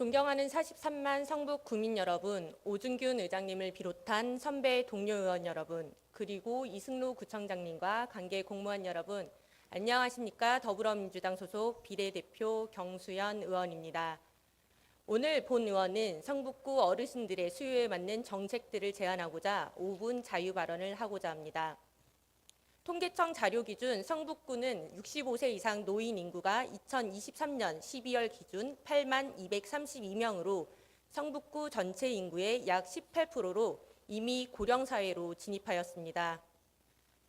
존경하는 43만 성북 구민 여러분, 오준균 의장님을 비롯한 선배 동료 의원 여러분, 그리고 이승로 구청장님과 관계 공무원 여러분, 안녕하십니까? 더불어민주당 소속 비례대표 경수연 의원입니다. 오늘 본 의원은 성북구 어르신들의 수요에 맞는 정책들을 제안하고자 5분 자유 발언을 하고자 합니다. 통계청 자료 기준 성북구는 65세 이상 노인 인구가 2023년 12월 기준 8만 232명으로 성북구 전체 인구의 약 18%로 이미 고령 사회로 진입하였습니다.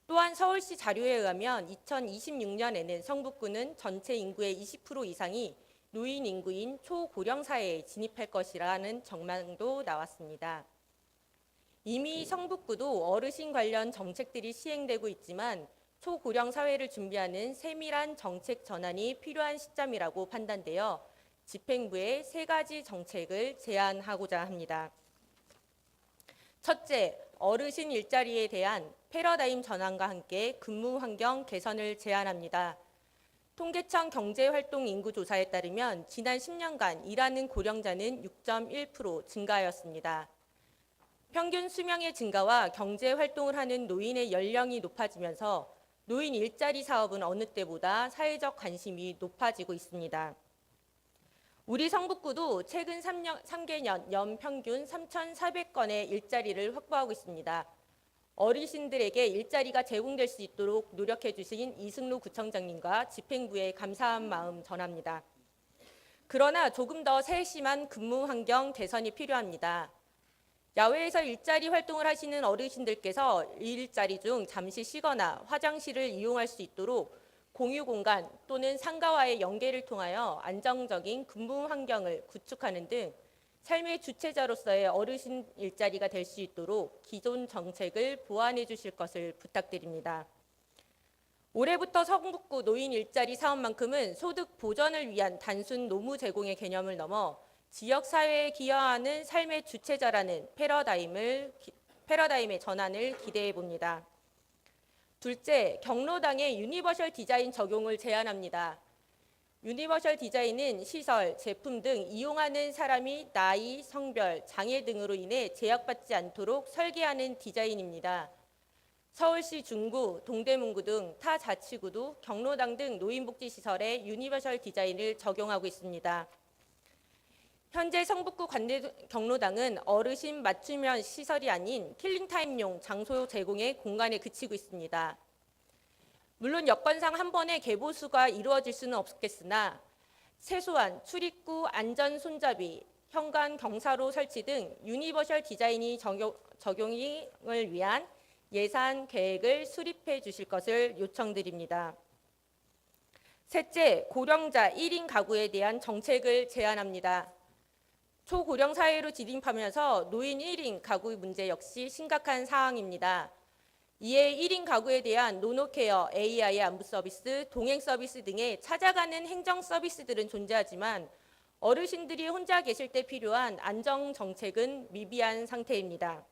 또한 서울시 자료에 의하면 2026년에는 성북구는 전체 인구의 20% 이상이 노인 인구인 초고령 사회에 진입할 것이라는 전망도 나왔습니다. 이미 성북구도 어르신 관련 정책들이 시행되고 있지만 초고령 사회를 준비하는 세밀한 정책 전환이 필요한 시점이라고 판단되어 집행부에 세 가지 정책을 제안하고자 합니다. 첫째, 어르신 일자리에 대한 패러다임 전환과 함께 근무 환경 개선을 제안합니다. 통계청 경제활동 인구 조사에 따르면 지난 10년간 일하는 고령자는 6.1% 증가하였습니다. 평균 수명의 증가와 경제 활동을 하는 노인의 연령이 높아지면서 노인 일자리 사업은 어느 때보다 사회적 관심이 높아지고 있습니다. 우리 성북구도 최근 3년, 3개년 연평균 3,400건의 일자리를 확보하고 있습니다. 어르신들에게 일자리가 제공될 수 있도록 노력해 주신 이승로 구청장님과 집행부에 감사한 마음 전합니다. 그러나 조금 더 세심한 근무 환경 개선이 필요합니다. 야외에서 일자리 활동을 하시는 어르신들께서 일자리 중 잠시 쉬거나 화장실을 이용할 수 있도록 공유 공간 또는 상가와의 연계를 통하여 안정적인 근무 환경을 구축하는 등 삶의 주체자로서의 어르신 일자리가 될 수 있도록 기존 정책을 보완해 주실 것을 부탁드립니다. 올해부터 성북구 노인 일자리 사업만큼은 소득 보전을 위한 단순 노무 제공의 개념을 넘어 지역 사회에 기여하는 삶의 주체자라는 패러다임을 패러다임의 전환을 기대해 봅니다. 둘째, 경로당의 유니버셜 디자인 적용을 제안합니다. 유니버셜 디자인은 시설, 제품 등 이용하는 사람이 나이, 성별, 장애 등으로 인해 제약받지 않도록 설계하는 디자인입니다. 서울시 중구, 동대문구 등 타 자치구도 경로당 등 노인복지시설에 유니버셜 디자인을 적용하고 있습니다. 현재 성북구 관내 경로당은 어르신 맞춤형 시설이 아닌 킬링타임용 장소 제공의 공간에 그치고 있습니다. 물론 여건상 한 번에 개보수가 이루어질 수는 없겠으나 세수안, 출입구 안전 손잡이, 현관 경사로 설치 등 유니버셜 디자인이 적용, 적용을 위한 예산 계획을 수립해 주실 것을 요청드립니다. 셋째, 고령자 1인 가구에 대한 정책을 제안합니다. 초고령 사회로 진입하면서 노인 1인 가구 문제 역시 심각한 상황입니다. 이에 1인 가구에 대한 노노케어, AI 안부 서비스, 동행 서비스 등의 찾아가는 행정 서비스들은 존재하지만 어르신들이 혼자 계실 때 필요한 안정 정책은 미비한 상태입니다.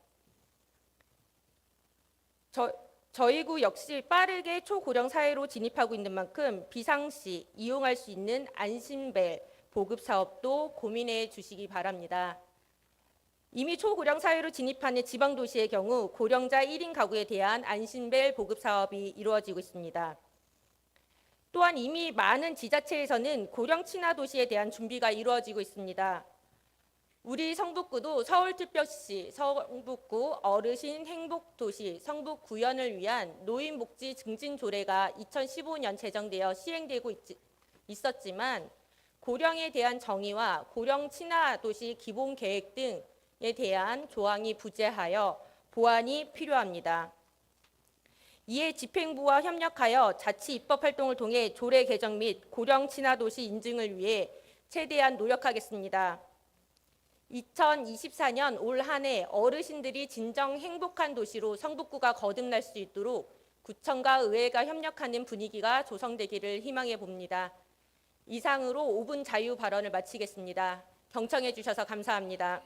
저, 저희 구 역시 빠르게 초고령 사회로 진입하고 있는 만큼 비상시 이용할 수 있는 안심벨, 보급 사업도 고민해 주시기 바랍니다. 이미 초고령 사회로 진입하는 지방 도시의 경우 고령자 1인 가구에 대한 안심벨 보급 사업이 이루어지고 있습니다. 또한 이미 많은 지자체에서는 고령 친화 도시에 대한 준비가 이루어지고 있습니다. 우리 성북구도 서울특별시 성북구 어르신 행복도시 성북 구현을 위한 노인복지 증진 조례가 2015년 제정되어 시행되고 있, 있었지만 고령에 대한 정의와 고령 친화 도시 기본 계획 등에 대한 조항이 부재하여 보완이 필요합니다. 이에 집행부와 협력하여 자치 입법 활동을 통해 조례 개정 및 고령 친화 도시 인증을 위해 최대한 노력하겠습니다. 2024년 올 한 해 어르신들이 진정 행복한 도시로 성북구가 거듭날 수 있도록 구청과 의회가 협력하는 분위기가 조성되기를 희망해 봅니다. 이상으로 5분 자유 발언을 마치겠습니다. 경청해 주셔서 감사합니다.